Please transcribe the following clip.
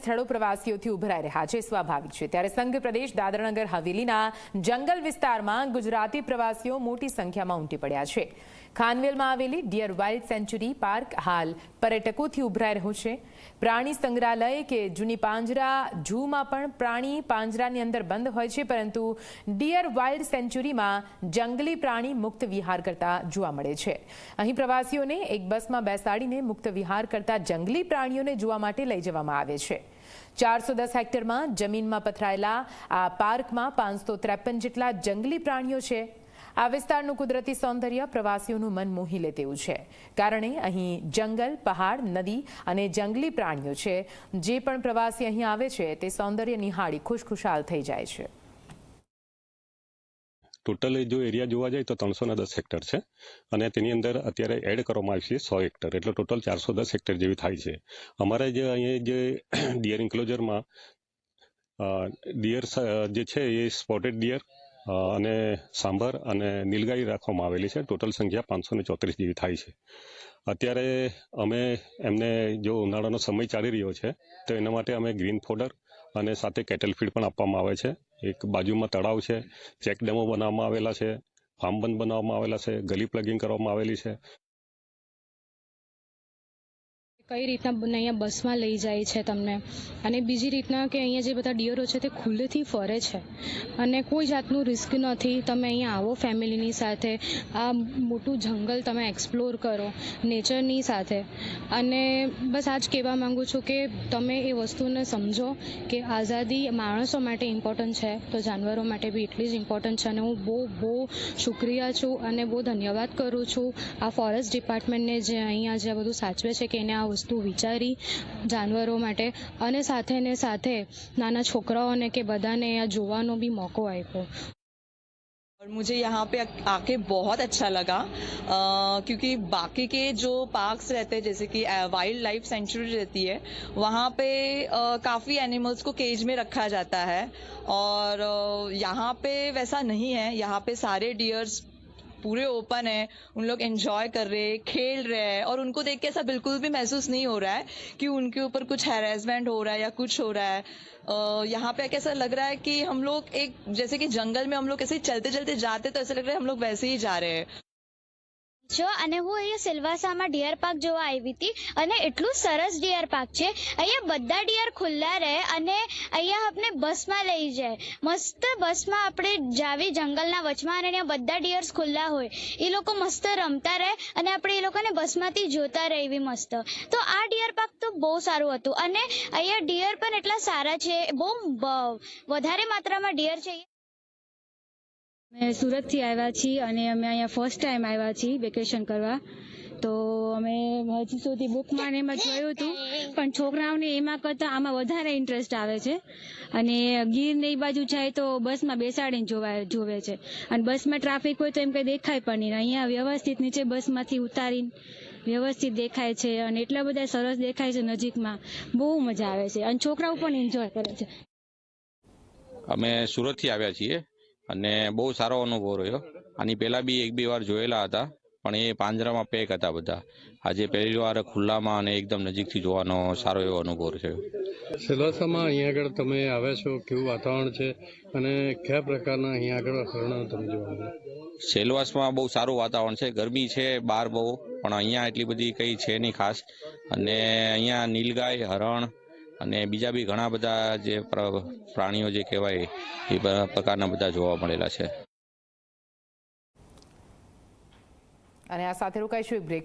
સ્થળો પ્રવાસીઓથી ઉભરાઈ રહ્યા છે, સ્વાભાવિક છે. ત્યારે સંઘ પ્રદેશ દાદરાનગર હવેલીના જંગલ વિસ્તારમાં ગુજરાતી પ્રવાસીઓ મોટી સંખ્યામાં ઉમટી પડ્યા છે. ખાનવેલમાં આવેલી ડિયર વાઇલ્ડ સેન્ચુરી પાર્ક હાલ પર્યટકોથી ઉભરાઈ રહ્યું છે. પ્રાણી સંગ્રહાલય કે જૂની પાંજરા ઝૂમાં પણ પ્રાણી પાંજરાની અંદર બંધ હોય છે, પરંતુ ડિયર વાઇલ્ડ સેન્ચુરીમાં જંગલી પ્રાણી મુક્ત વિહાર કરતા જોવા મળે છે. અહીં પ્રવાસીઓને એક બસમાં બેસાડીને મુક્ત વિહાર કરતા જંગલી પ્રાણીઓને જોવા માટે લઈ જવામાં આવે છે. ચારસો દસ હેક્ટરમાં જમીનમાં પથરાયેલા આ પાર્કમાં પાંચસો ત્રેપન જેટલા જંગલી પ્રાણીઓ છે. આ વિસ્તારનું કુદરતી સૌંદર્ય પ્રવાસીઓનું મન મોહી લે તેવું છે. કારણે અહીં જંગલ, પહાડ, નદી અને જંગલી પ્રાણીઓ છે. જે પણ પ્રવાસી અહીં આવે છે, તે સૌંદર્ય નિહાળી ખુશખુશાલ થઈ જાય છે. ટોટલ જો એરિયા જોવા જાય તો ત્રણસો ને દસ હેક્ટર છે. અને તેની અંદર અત્યારે એડ કરવામાં આવી છે સો હેક્ટર. એટલે ટોટલ ચારસો દસ હેક્ટર જેવી થાય છે. અમારે જે અહીંયા જે ડિયર ઇન્ક્લોઝરમાં ડિયર જે છે એ સ્પોટેડ ડિયર અને સાંભર અને નીલગાઈ રાખવામાં આવેલી છે. ટોટલ સંખ્યા પાંચસો ને ચોત્રીસ જેવી થાય છે. અત્યારે અમે એમને જો ઉનાળાનો સમય ચાલી રહ્યો છે, તો એના માટે અમે ગ્રીન ફોડર અને સાથે કેટલ ફીડ પણ આપવામાં આવે છે. એક બાજુમાં તળાવ છે, ચેક ડેમો બનાવવામાં આવેલા છે, ફાર્મ બંધ બનાવવામાં આવેલા છે, ગલી પ્લગિંગ કરવામાં આવેલી છે. કઈ રીતના અહીંયા બસમાં લઈ જાય છે તમને. અને બીજી રીતના કે અહીંયા જે બધા ડિયરો છે તે ખુલ્લેથી ફરે છે. અને કોઈ જાતનું રિસ્ક નથી, તમે અહીંયા આવો ફેમિલીની સાથે. આ મોટું જંગલ તમે એક્સપ્લોર કરો, નેચરની સાથે. અને બસ આ જ કહેવા માંગુ છું કે તમે એ વસ્તુને સમજો કે આઝાદી માણસો માટે ઇમ્પોર્ટન્ટ છે, તો જાનવરો માટે બી એટલી જ ઇમ્પોર્ટન્ટ છે. અને હું બહુ બહુ શુક્રિયા છું અને બહુ ધન્યવાદ કરું છું. આ ફોરેસ્ટ ડિપાર્ટમેન્ટને જે અહીંયા જે બધું સાચવે છે કે એને આ વસ્તુ વિચારી જાનવરો માટે અને સાથે ને સાથે નાના છોકરાઓને કે બધાને આ જોવાનો બી મોકો આપ્યો और मुझे यहाँ पे आके बहुत अच्छा लगा अ, क्योंकि बाकी के जो पार्क्स रहते हैं जैसे कि वाइल्ड लाइफ सेंचुरी रहती है वहाँ पे अ, काफी एनिमल्स को केज में रखा जाता है और अ, यहाँ पे वैसा नहीं है यहाँ पे सारे डियर्स पूरे ओपन है, उन लोग एंजॉय कर रहे हैं, खेल रहे हैं, और उनको देख के ऐसा बिल्कुल भी महसूस नहीं हो रहा है कि उनके ऊपर कुछ हैरेसमेंट हो रहा है या कुछ हो रहा है। यहाँ पे कैसा लग रहा है कि हम लोग एक, जैसे कि जंगल में हम लोग ऐसे चलते चलते जाते तो ऐसा लग रहा है हम लोग वैसे ही जा रहे हैं। છો અને હું અહીંયા સિલવાસામાં ડિયર પાર્ક જોવા આવી હતી અને એટલું સરસ ડિયર પાર્ક છે. અહીંયા બધા ડિયર ખુલ્લા રહે અને અહીંયા આપણે બસમાં લઈ જાય. મસ્ત બસમાં આપણે જાવી જંગલના વચમાં અને અહીંયા બધા ડિયર્સ ખુલ્લા હોય. એ લોકો મસ્ત રમતા રહે અને આપણે એ લોકોને બસમાંથી જોતા રહે એવી મસ્ત. તો આ ડિયર પાર્ક તો બહુ સારું હતું અને અહીંયા ડિયર પણ એટલા સારા છે. બહુ વધારે માત્રામાં ડિયર છે. અમે સુરતથી આવ્યા છીએ અને અમે અહીંયા ફર્સ્ટ ટાઈમ આવ્યા છીએ વેકેશન કરવા. તો અમે હજી સુધી બુકમાં ને એમાં જોયું હતું, પણ છોકરાઓને એમાં કરતાં આમાં વધારે ઇન્ટરેસ્ટ આવે છે. અને ગીરને એ બાજુ જાય તો બસમાં બેસાડીને જોવા જોવે છે. અને બસમાં ટ્રાફિક હોય તો એમ કંઈ દેખાય પણ નહીં. અહીંયા વ્યવસ્થિત નીચે બસમાંથી ઉતારીને વ્યવસ્થિત દેખાય છે અને એટલા બધા સરસ દેખાય છે નજીકમાં. બહુ મજા આવે છે. અને છોકરાઓ પણ એન્જોય કરે છે. અમે સુરતથી આવ્યા છીએ. અને બહુ સારો અનુભવ રહ્યો. આની પહેલાં બી એક બે વાર જોયેલા હતા પણ એ પાંજરામાં પેક હતા બધા. આજે પહેલી વાર ખુલ્લામાં અને એકદમ નજીકથી જોવાનો સારો એવો અનુભવ છે સિલવાસામાં અહીંયા આગળ તમે આવ્યા છો કેવું વાતાવરણ છે અને કયા પ્રકારના અહીંયા આગળ હરણો તમે જોવા સેલવાસમાં બહુ સારું વાતાવરણ છે. ગરમી છે બહાર બહુ પણ અહીંયા એટલી બધી કંઈ છે નહીં ખાસ. અને અહીંયા નીલગાય હરણ અને બીજા બી ઘણા બધા જે પ્ર- પ્રાણીઓ જે કહેવાય, એ પ્રકારના બધા જોવા મળેલા છે. અને આ સાથે રોકાઈશું એક બ્રેક